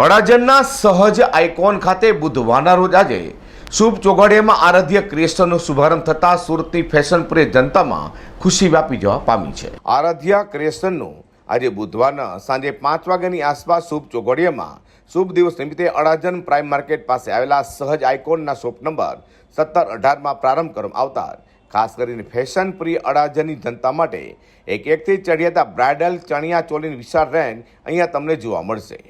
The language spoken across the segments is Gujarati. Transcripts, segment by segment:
અડાજણના સહજ આઇકોન ખાતે બુધવારના રોજ આજે શુભ ચોઘડિયામાં આરાધ્ય ક્રિએશનનો શુભારંભ થતાં સુરતની ફેશન પ્રિય જનતામાં ખુશી વ્યાપી જવા પામી છે. આરાધ્ય ક્રિએશનનું આજે બુધવારના સાંજે પાંચ વાગ્યાની આસપાસ શુભ ચોઘડિયામાં શુભ દિવસ નિમિત્તે અડાજણ પ્રાઇમ માર્કેટ પાસે આવેલા સહજ આઇકોનના શોપ નંબર સત્તર અઢારમાં પ્રારંભ કરવામાં આવતા ખાસ કરીને ફેશન પ્રિય અડાજણની જનતા માટે એક એકથી ચડિયાતા બ્રાઇડલ ચણિયા ચોલીની વિશાળ રેન્જ અહીંયા તમને જોવા મળશે.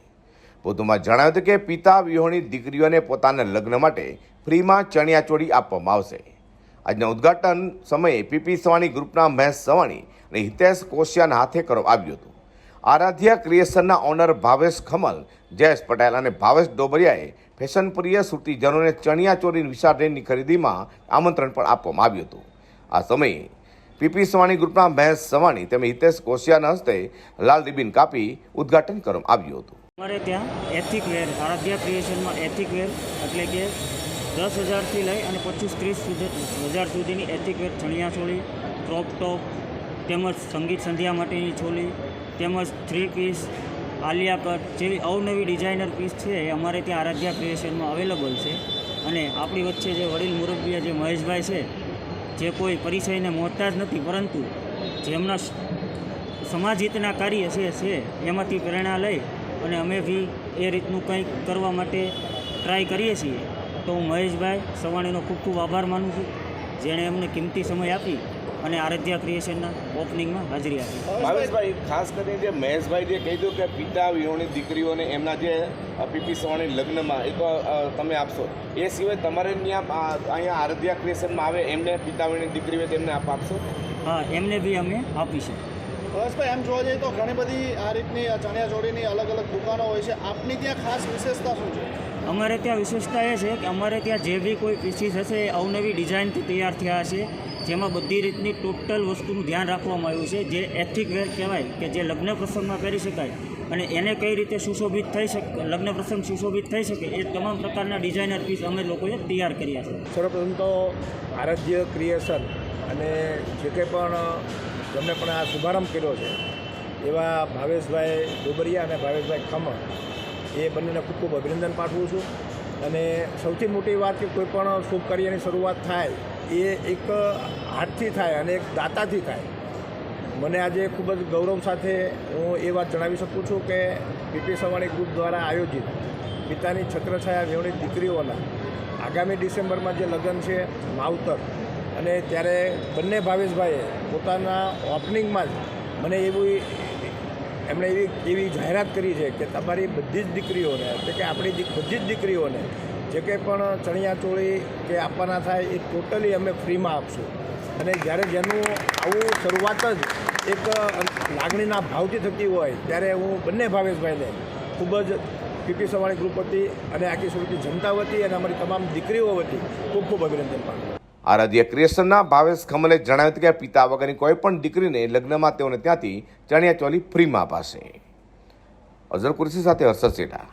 વધુમાં જણાવ્યું હતું કે પિતા વિહોણી દીકરીઓને પોતાના લગ્ન માટે ફ્રીમાં ચણિયાચોળી આપવામાં આવશે. આજના ઉદ્ઘાટન સમયે પીપી સવાણી ગ્રુપના મહેશ સવાણી અને હિતેશ કોશિયાના હાથે કરવામાં આવ્યું હતું. આરાધ્યા ક્રિએશનના ઓનર ભાવેશ ખમલ, જયેશ પટેલ અને ભાવેશ ડોબરિયાએ ફેશન પ્રિય સુરતીજનોને ચણિયાચોળીની વિશાળ રેન્જની ખરીદીમાં આમંત્રણ પણ આપવામાં આવ્યું હતું. આ સમયે પીપી સવાણી ગ્રુપના મહેશ સવાણી તેમજ હિતેશ કોશિયાના હસ્તે લાલ રિબિન કાપી ઉદ્ઘાટન કરવામાં આવ્યું હતું. અમારે ત્યાં એથિક વેર આરાધ્યા ક્રિએશનમાં એથિક વેર એટલે કે દસ હજારથી લઈ અને પચીસ ત્રીસ હજાર સુધીની એથિક વેર ચણિયા ચોળી ક્રોપ ટોપ તેમજ સંગીત સંધ્યા માટેની ચોલી, તેમજ થ્રી પીસ આલિયા કટ જેવી અવનવી ડિઝાઇનર પીસ છે એ અમારે ત્યાં આરાધ્યા ક્રિએશનમાં અવેલેબલ છે. અને આપણી વચ્ચે જે વડીલ મુરબ્બીયા જે મહેશભાઈ છે, જે કોઈ પરિચયને મોહતાજ નથી, પરંતુ જેમના સમાજ હિતના કાર્ય છે, એમાંથી પ્રેરણા લઈ અને અમે બી એ રીતનું કંઈક કરવા માટે ટ્રાય કરીએ છીએ. તો હું મહેશભાઈ સવાણીનો ખૂબ ખૂબ આભાર માનું છું. જેણે અમને કિંમતી સમય આપી અને આરાધ્યા ક્રિએશનના ઓપનિંગમાં હાજરી આપી. ભાવેશભાઈ ખાસ કરીને જે મહેશભાઈ જે કહી દઉં કે પિતા વિહોણી દીકરીઓને એમના જે પીપી સવાણી લગ્નમાં એ તો તમે આપશો. એ સિવાય તમારે ત્યાં અહીંયા આરાધ્યા ક્રિએશનમાં આવે એમને પિતા વિહોણી દીકરીઓ તેમને આપ આપશો? હા એમને બી અમે આપીશું. હર્ષભાઈ એમ જોવા જઈએ તો ઘણી બધી આ રીતની આ ચણિયા ચોળીની અલગ અલગ દુકાનો હોય છે. આપની ત્યાં ખાસ વિશેષતા શું છે? અમારે ત્યાં વિશેષતા એ છે કે અમારે ત્યાં જે બી કોઈ પીસીસ હશે એ અવનવી ડિઝાઇનથી તૈયાર થયા હશે જેમાં બધી રીતની ટોટલ વસ્તુનું ધ્યાન રાખવામાં આવ્યું છે જે એથિક વેર કહેવાય કે જે લગ્ન પ્રસંગમાં પહેરી શકાય. અને એને કઈ રીતે સુશોભિત થઈ શકે લગ્ન પ્રસંગ સુશોભિત થઈ શકે એ તમામ પ્રકારના ડિઝાઇનર પીસ અમે લોકોએ તૈયાર કર્યા છે. સર્વપ્રથમ તો આરાધ્ય ક્રિએશન અને જે કંઈ પણ જેમણે પણ આ શુભારંભ કર્યો છે. એવા ભાવેશભાઈ ડોબરિયા અને ભાવેશભાઈ ખમણ, એ બંનેને ખૂબ ખૂબ અભિનંદન પાઠવું છું. અને સૌથી મોટી વાત કે કોઈ પણ શુભ કાર્યની શરૂઆત થાય, એ એક હાથથી થાય અને એક દાતાથી થાય. મને આજે ખૂબ જ ગૌરવ સાથે હું એ વાત જણાવી શકું છું કે પીપી સવાણી ગ્રુપ દ્વારા આયોજિત પિતાની છત્રછાયા વેવણી દીકરીઓના આગામી ડિસેમ્બરમાં જે લગ્ન છે, માવતર અને ત્યારે બંને ભાવેશભાઈએ પોતાના ઓપનિંગમાં જ મને એવી, એમણે એવી એવી જાહેરાત કરી છે કે તમારી બધી જ દીકરીઓને, એટલે કે આપણી બધી જ દીકરીઓને, જે કંઈ પણ ચણિયાચોળી કે આપવાના થાય એ ટોટલી અમે ફ્રીમાં આપશું. અને જ્યારે જેનું આવું શરૂઆત જ એક લાગણીના ભાવથી થતી હોય, ત્યારે હું બંને ભાવેશભાઈને ખૂબ જ પીપી સવાણી ગ્રુપ વતી અને આખી સુરતી જનતા વતી અને અમારી તમામ દીકરીઓ વતી ખૂબ ખૂબ અભિનંદન પાઠવું આરાધ્ય ક્રિએશનના ભાવેશ ખમલે જણાવ્યું હતું કે પિતા વગરની કોઈ પણ દીકરીને લગ્નમાં તેઓને ત્યાંથી ચણિયા ચોલી ફ્રીમાં અપાશે. અઝર કુરશી સાથે હર્ષદ સેઠા